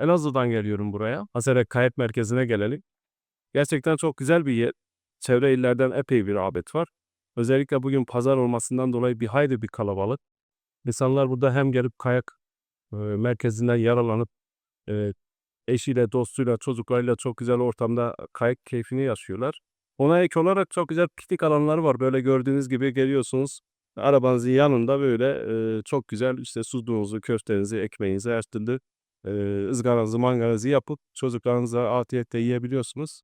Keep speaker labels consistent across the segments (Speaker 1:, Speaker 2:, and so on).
Speaker 1: Elazığ'dan geliyorum buraya. Hazarek Kayak Merkezi'ne gelelim. Gerçekten çok güzel bir yer. Çevre illerden epey bir rağbet var. Özellikle bugün pazar olmasından dolayı bir hayli bir kalabalık. İnsanlar burada hem gelip kayak e, merkezinden yaralanıp e, eşiyle, dostuyla, çocuklarıyla çok güzel ortamda kayak keyfini yaşıyorlar. Ona ek olarak çok güzel piknik alanları var. Böyle gördüğünüz gibi geliyorsunuz. Arabanızın yanında böyle e, çok güzel işte suduğunuzu, köftenizi, ekmeğinizi, her türlü e, ızgaranızı, mangaranızı yapıp çocuklarınıza afiyetle yiyebiliyorsunuz.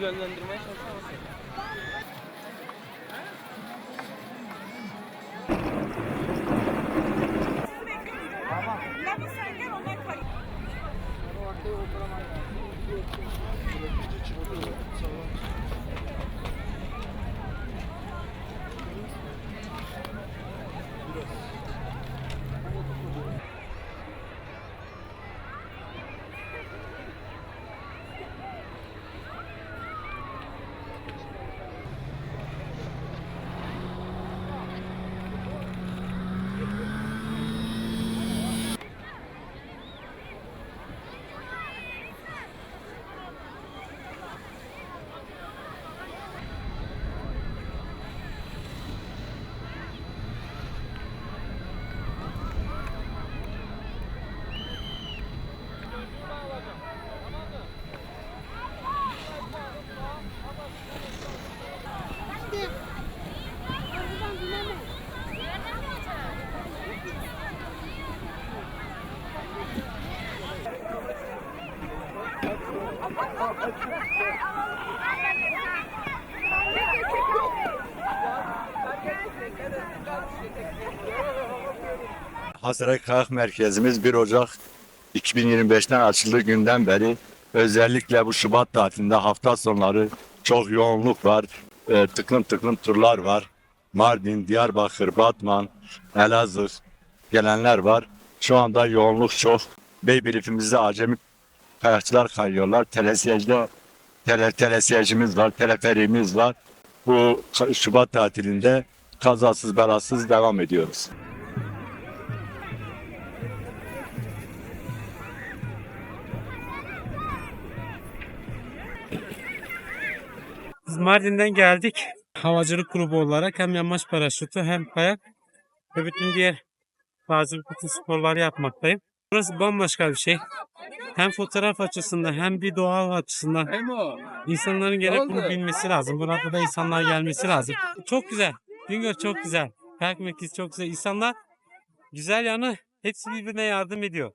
Speaker 2: Yönlendirmeye
Speaker 3: Hasret Kayak Merkezimiz 1 Ocak 2025'ten açıldığı günden beri özellikle bu Şubat tatilinde hafta sonları çok yoğunluk var. Ee, tıklım tıklım turlar var. Mardin, Diyarbakır, Batman, Elazığ gelenler var. Şu anda yoğunluk çok. Beybilifimizde acemi kayakçılar kayıyorlar. Telesiyecde tele, telesiyecimiz var, teleferimiz var. Bu Şubat tatilinde kazasız belasız devam ediyoruz.
Speaker 4: Biz Mardin'den geldik. Havacılık grubu olarak hem yamaç paraşütü hem kayak ve bütün diğer bazı bütün sporları yapmaktayım. Burası bambaşka bir şey. Hem fotoğraf açısından hem bir doğal açısından insanların gelip bunu bilmesi lazım. Burada da insanlar gelmesi lazım. Çok güzel. Güngör çok güzel. Merkezi çok güzel. İnsanlar güzel yanı hepsi birbirine yardım ediyor.